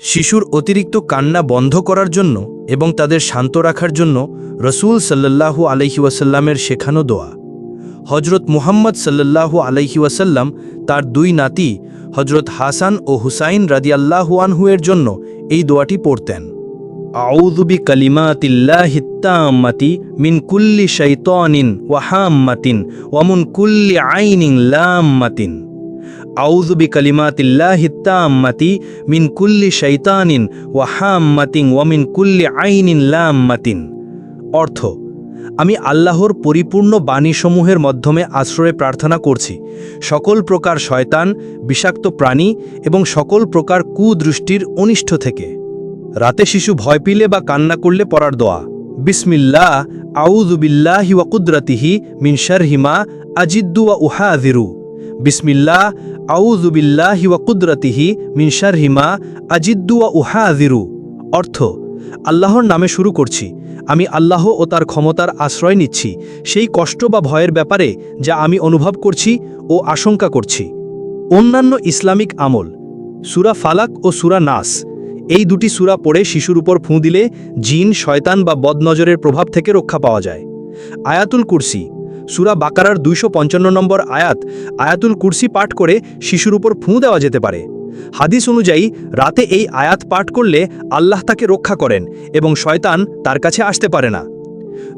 শিশুর অতিরিক্ত কান্না বন্ধ করার জন্য এবং তাদের শান্ত রাখার জন্য রসুল সাল্লাল্লাহু আলহি ওয়াসাল্লামের শেখানো দোয়া। হজরত মুহাম্মদ সাল্লাল্লাহু আলহি ওয়াসাল্লাম তার দুই নাতি হজরত হাসান ও হুসাইন রাদিয়াল্লাহু আনহুয়ের জন্য এই দোয়াটি পড়তেন। আউযুবি কালিমাতিল্লাহিত্তাম্মাতি মিন কুল্লি শাইতানিন ওয়াহাম্মাতিন ওয়ামুন কুল্লি আইনিন লাম্মাতিন। আউযু বিকালিমাতিল্লাহিত্তাম্মাতি মিন কুল্লি শাইতানিন ওয়া হাম্মাতিন ওয়া মিন কুল্লি আইনিন লাম্মাতিন। অর্থ, আমি আল্লাহর পরিপূর্ণ বাণীসমূহের মাধ্যমে আশ্রয়ে প্রার্থনা করছি। সকল প্রকার শয়তান, বিষাক্ত প্রাণী এবং সকল প্রকার কুদৃষ্টির অনিষ্ট থেকে। রাতে শিশু ভয় পিলে বা কান্না করলে পড়ার দোয়া। বিসমিল্লাহ আউযুবিল্লাহি ওয়া কুদরাতিহি মিন শারহিমা আজিদ্দু ওয়া উহাযিরু। বিসমিল্লাহ আউযুবিল্লাহি ওয়া কুদরাতিহি মিন হিমা আজিদ্দু ওয়া উহাযিরু। অর্থ, আল্লাহর নামে শুরু করছি। আমি আল্লাহ ও তার ক্ষমতার আশ্রয় নিচ্ছি। সেই কষ্ট বা ভয়ের ব্যাপারে যা আমি অনুভব করছি ও আশঙ্কা করছি। অন্যান্য ইসলামিক আমল, সুরা ফালাক ও সুরা নাস। এই দুটি সুরা পড়ে শিশুর উপর ফুঁ দিলে জিন, শয়তান বা বদনজরের প্রভাব থেকে রক্ষা পাওয়া যায়। আয়াতুল কুরসি সুরা বাকারার দুইশো পঞ্চান্ন নম্বর আয়াত, আয়াতুল কুরসি পাঠ করে শিশুর উপর ফুঁ দেওয়া যেতে পারে। হাদিস অনুযায়ী, রাতে এই আয়াত পাঠ করলে আল্লাহ তাকে রক্ষা করেন এবং শয়তান তার কাছে আসতে পারে না।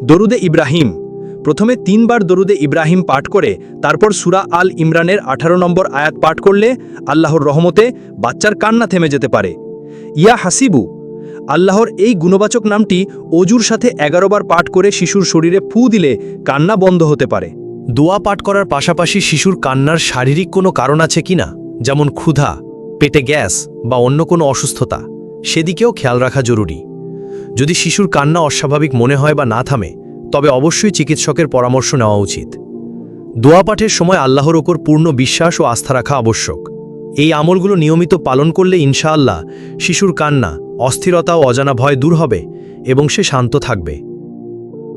দরুদে ইব্রাহিম। প্রথমে তিনবার দরুদে ইব্রাহিম পাঠ করে, তারপর সুরা আল ইমরানের আঠারো নম্বর আয়াত পাঠ করলে আল্লাহর রহমতে বাচ্চার কান্না থেমে যেতে পারে। ইয়া হাসিবু। আল্লাহর এই গুণবাচক নামটি অজুর সাথে এগারোবার পাঠ করে শিশুর শরীরে ফু দিলে কান্না বন্ধ হতে পারে। দোয়া পাঠ করার পাশাপাশি শিশুর কান্নার শারীরিক কোনো কারণ আছে কিনা যেমন ক্ষুধা, পেটে গ্যাস বা অন্য কোনো অসুস্থতা, সেদিকেও খেয়াল রাখা জরুরি। যদি শিশুর কান্না অস্বাভাবিক মনে হয় বা না থামে, তবে অবশ্যই চিকিৎসকের পরামর্শ নেওয়া উচিত। দোয়া পাঠের সময় আল্লাহর ওপর পূর্ণ বিশ্বাস ও আস্থা রাখা আবশ্যক। এই আমলগুলো নিয়মিত পালন করলে ইনশাআল্লাহ শিশুর কান্না, অস্থিরতা ও অজানা ভয় দূর হবে এবং সে শান্ত থাকবে।